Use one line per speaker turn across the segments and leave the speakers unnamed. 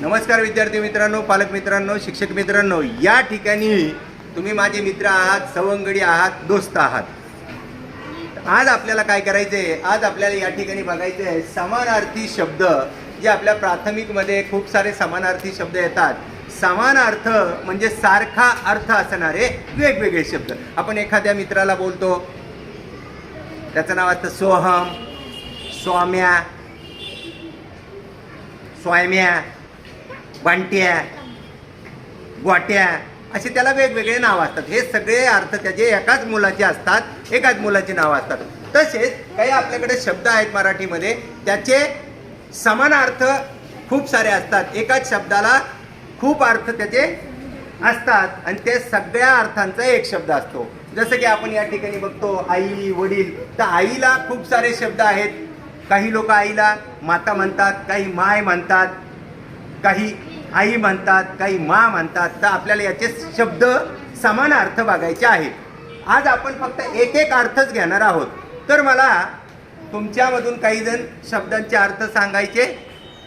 नमस्कार विद्यार्थी मित्रांनो पालक मित्रांनो शिक्षक मित्रांनो या ठिकाणी तुम्ही माझे मित्र आहात सवंगडी आहात दोस्त आहात. आज आपल्याला काय करायचं आहे आज आपल्याला या ठिकाणी बघायचे आहे समानार्थी शब्द जे आपल्या प्राथमिकमध्ये खूप सारे समानार्थी शब्द येतात. समान अर्थ म्हणजे सारखा अर्थ असणारे वेगवेगळे शब्द. आपण एखाद्या मित्राला बोलतो त्याचं नाव असतं सोहम स्वाम्या स्वाम्या बांट्या गोट्या असे त्याला वेगवेगळे नाव असतात. हे सगळे अर्थ त्याचे एकाच मुलाचे असतात एकाच मुलाचे नाव असतात. तसेच काही आपल्याकडे शब्द आहेत मराठीमध्ये त्याचे समान अर्थ खूप सारे असतात. एकाच शब्दाला खूप अर्थ त्याचे असतात. आणि ते सगळ्या अर्थांचा एक शब्द असतो. जसं की आपण या ठिकाणी बघतो आई वडील. तर आईला खूप सारे शब्द आहेत. काही लोक आईला माता म्हणतात काही माय म्हणतात काही आई म्हणतात काही मा म्हणतात. तर आपल्याला याचे शब्द समान अर्थ बघायचे आहेत. आज आपण फक्त एक एक अर्थच घेणार आहोत. तर मला तुमच्यामधून काही जण शब्दांचे अर्थ सांगायचे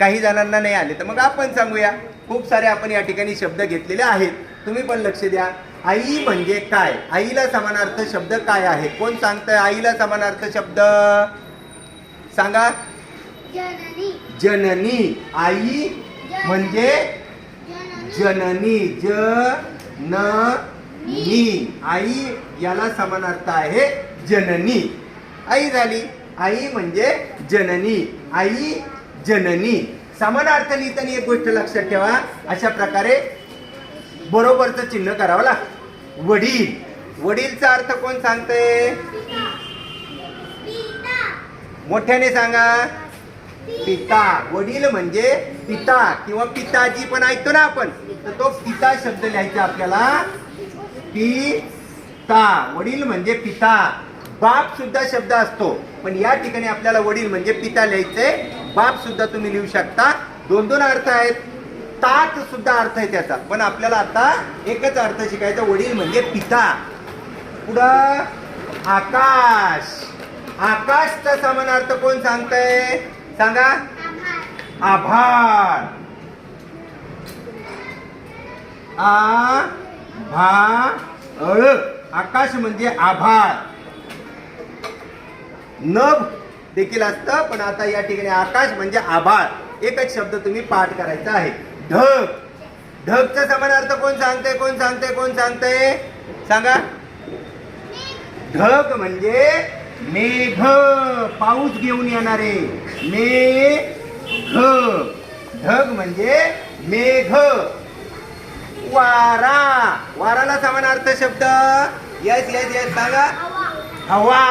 काही जणांना नाही आले तर मग आपण सांगूया. खूप सारे आपण या ठिकाणी शब्द घेतलेले आहेत. तुम्ही पण लक्ष द्या. आई म्हणजे काय? आईला समानार्थ शब्द काय आहे? कोण सांगतंय आईला समानार्थ शब्द? सांगा.
जननी.
जननी. आई म्हणजे? जननी. ज न नी आई याला समानार्थ आहे जननी. आई झाली. आई म्हणजे जननी. आई जननी. समानार्थ लिहिताना एक गोष्ट लक्षात ठेवा. अशा प्रकारे बरोबरचं चिन्ह करावं लागतं. वडील. वडीलचा अर्थ कोण सांगतय मोठ्याने सांगा. पिता. वडील म्हणजे पिता किंवा पिताजी पण ऐकतो ना आपण. तर तो पिता शब्द लिहायचा आपल्याला. पिता. वडील म्हणजे पिता. बाप सुद्धा शब्द असतो. पण या ठिकाणी आपल्याला वडील म्हणजे पिता लिहायचंय. बाप सुद्धा तुम्ही लिहू शकता. दोन दोन अर्थ आहेत. तात सुद्धा अर्थ आहे त्याचा. पण आपल्याला आता एकच अर्थ शिकायचा. वडील म्हणजे पिता. पुढं आकाश. आकाशचा समानार्थ कोण सांगताय? सांगा.
आभार
भा अळ आकाश म्हणजे आभाळ. नभ देखील असतं. पण आता या ठिकाणी आकाश म्हणजे आभाळ. एकच शब्द तुम्ही पाठ करायचा आहे. ढग. ढगचा समानार्थ कोण सांगते कोण सांगते कोण सांगते सांगा. ढग म्हणजे मेघ. पाऊस घेऊन येणारे. मेघ. ढग म्हणजे मेघ. वारा. वाराला समानार्थ शब्द. यस यस यस सांगा.
हवा.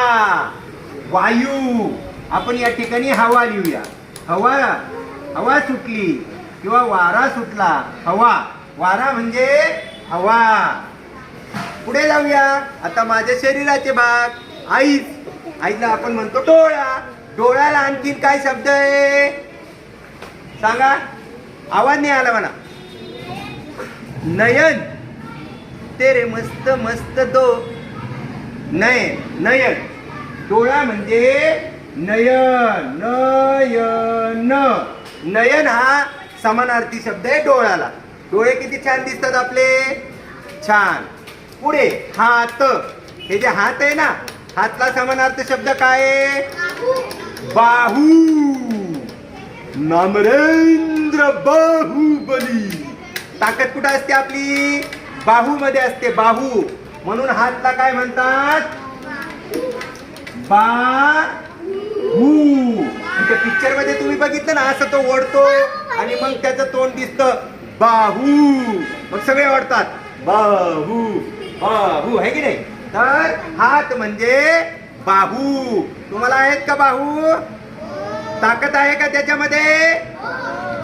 वायू. आपण या ठिकाणी हवा लिहूया. हवा हवा सुटली किंवा वारा सुटला. हवा वारा म्हणजे हवा. पुढे जाऊया. आता माझ्या शरीराचे भाग. आईच आईला आपण म्हणतो डोळा. डोळ्याला आणखीन काय शब्द आहे? सांगा. आवाज नाही आला म्हणा नयन. तेरे मस्त मस्त दो. नयन नयन. डोळा म्हणजे नयन नयन. नयन हा समानार्थी शब्द आहे डोळ्याला. डोळे किती छान दिसतात आपले. छान. पुढे हात. हे जे हात आहे ना हातला समानार्थ शब्द काय
बाहू.
नामरेंद्र बाहुबली. ताकद कुठं असते आपली? बाहू मध्ये असते बाहू. म्हणून हातला काय म्हणतात? बा पिक्चरमध्ये तुम्ही बघितलं ना असं तो ओढतो आणि मग त्याचं तोंड दिसतं बाहू. मग सगळे ओढतात बाहू बाहू आहे की नाही? तर हात म्हणजे बाहू. तुम्हाला आहेत का बाहू? ताकद आहे का त्याच्यामध्ये?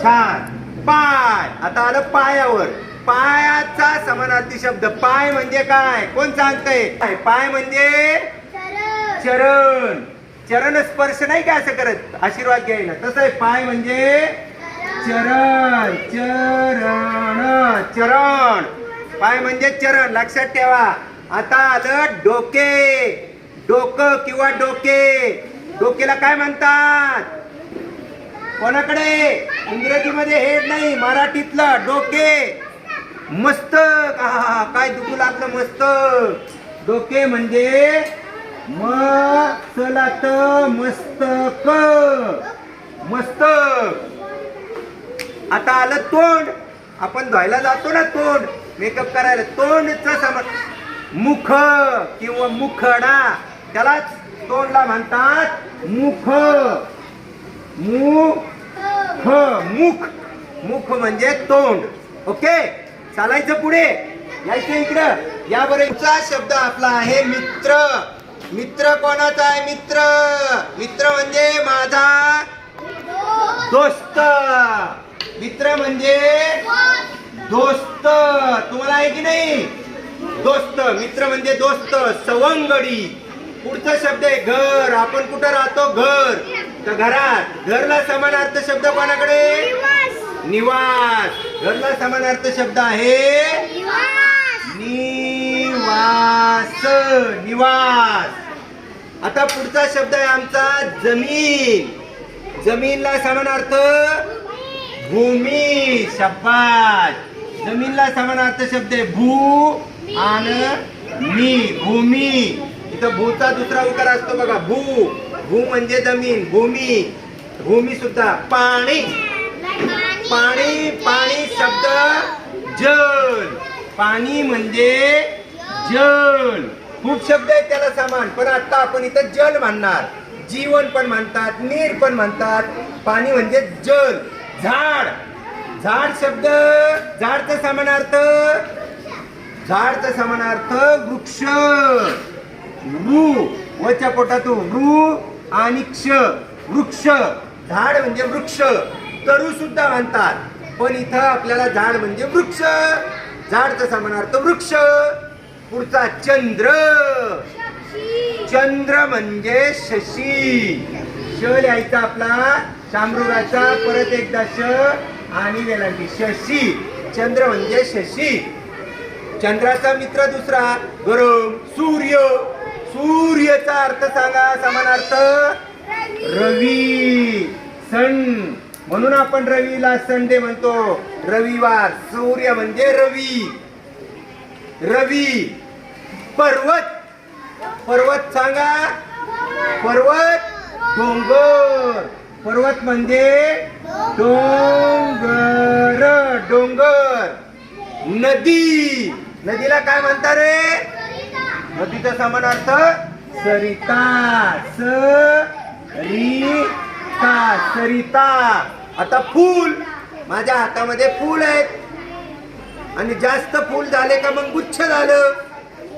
छान. पाय. आता आलं पायावर. पायाचा समानार्थी शब्द. पाय म्हणजे काय? कोण सांगतंय? पाय पाय म्हणजे
चरण.
चरण स्पर्श नाही का असं करत? आशीर्वाद घ्यायला. तसं आहे पाय म्हणजे चरण चरण चरण. पाय म्हणजे चरण लक्षात ठेवा. आता आलं डोके. डोकं किंवा डोके. डोकेला काय म्हणतात? कोणाकडे? इंग्रजीमध्ये हेड नाही मराठीतलं डोके. मस्तक. काय दुखू लागलं मस्तक. डोके म्हणजे म चला त मस्तक मस्तक आता आलं तोंड. आपण धुवायला जातो ना तोंड. मेकअप करायला तोंडच सम मुख किंवा मुखडा. त्यालाच तोंडला म्हणतात मुख. मुख. मुख. मुख म्हणजे तोंड. ओके? चालायचं पुढे. यायचं इकडं. यावर शब्द आपला आहे मित्र. मित्र कोणाचा आहे मित्र? मित्र म्हणजे माझा दोस्त. मित्र म्हणजे दोस्त. तुम्हाला आहे की नाही? दोस्त. मित्र म्हणजे दोस्त. सवंगडी. पुढचा शब्द आहे घर. आपण कुठं राहतो? घर. तर घरात. घरला समानार्थ शब्द कोणाकडे? निवास. घरला समानार्थ शब्द आहे निवास निवास. आता पुढचा शब्द आहे आमचा जमीन. जमीनला समानार्थ भूमी शब्बाश जमीनला समानार्थ शब्द आहे भू आणि मी भूमी. इथं भूचा दुसरा उकार असतो बघा भू. भू म्हणजे जमीन भूमी. भूमी सुद्धा पाणी. पाणी पाणी शब्द जल. पाणी म्हणजे जल. खूप शब्द आहेत त्याला समान पण आता आपण इथं जल म्हणणार जीवन पण म्हणतात नीर पण म्हणतात पाणी म्हणजे जल. झाड. झाड शब्द झाडचा समानार्थ. झाडचा समानार्थ वृक्ष. वृ वच्या पोटातून वृ आणि क्ष. वृक्ष. झाड म्हणजे वृक्ष. तरू सुद्धा म्हणतात पण इथं आपल्याला झाड म्हणजे वृक्ष. झाडचा समानार्थ वृक्ष. पुढचा चंद्र. चंद्र म्हणजे शशी. श लिहायचा आपला शामरुगाचा परत एकदा श आणि वेलांटी. शशी. चंद्र म्हणजे शशी. चंद्राचा मित्र दुसरा गरम सूर्य. सूर्यचा अर्थ सांगा समानार्थ. रवी. सण. म्हणून आपण रवीला संडे म्हणतो. रविवार. सूर्य म्हणजे रवी. रवी पर्वत. पर्वत सांगा. पर्वत डोंगर. पर्वत म्हणजे डोंगर डोंगर. नदी. नदीला काय म्हणता रे? नदीचा समानार्थ सरिता. स सरिता. सरिता. आता फूल. माझ्या हातामध्ये फूल आहेत. आणि जास्त फूल झाले का मग गुच्छ झालं?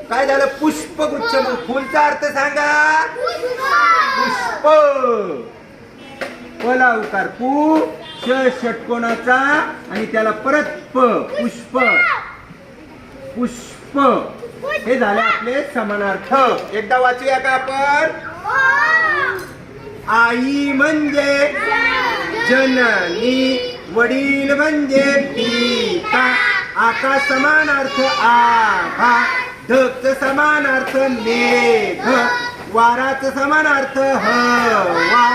काय झालं? पुष्पगुच्छ मग फुलचा अर्थ सांगा. पुष्प. पला उकार पु षटकोणाचा आणि त्याला परत प पुष्प. पुष्प. हे झाले आपले समानार्थ. एकदा वाचूया का आपण? आई म्हणजे जननी वडील म्हणजे पिता. आकाश समानार्थ आभा ढगच समानार्थ मेघ वाराच समानार्थ हवा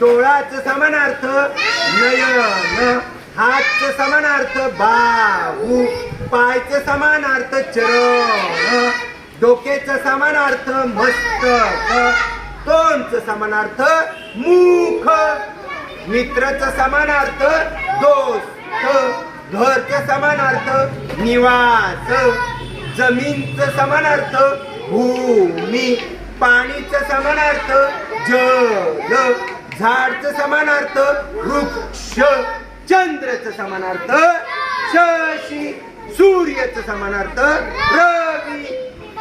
डोळाच समानार्थ नयन हातच समानार्थ बाहू पायच समानार्थ चरण डोकेच समानार्थ मस्तक तोंडच समानार्थ मुख मित्रच समानार्थ दोस्त. घरच समानार्थ निवास. जमीनच समानार्थ भूमी. पाणीच समानार्थ जल. झाडच समानार्थ वृक्ष. चंद्रच समानार्थ शशी. सूर्यच समानार्थ रवी.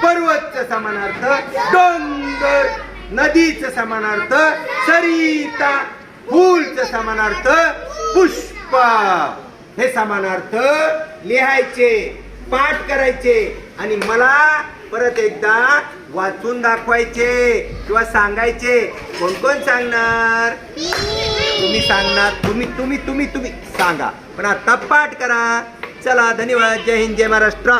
पर्वतच समानार्थ डोंगर नदीच समानार्थ सरिता. फूलच समानार्थ पुष्पा. हे समानार्थ लिहायचे पाठ करायचे आणि मला परत एकदा वाचून दाखवायचे किंवा सांगायचे. कोण कोण सांगणार? तुम्ही सांगणार तुम्ही तुम्ही तुम्ही तुम्ही सांगा. पण आता पाठ करा. चला धन्यवाद. जय हिंद जय महाराष्ट्र.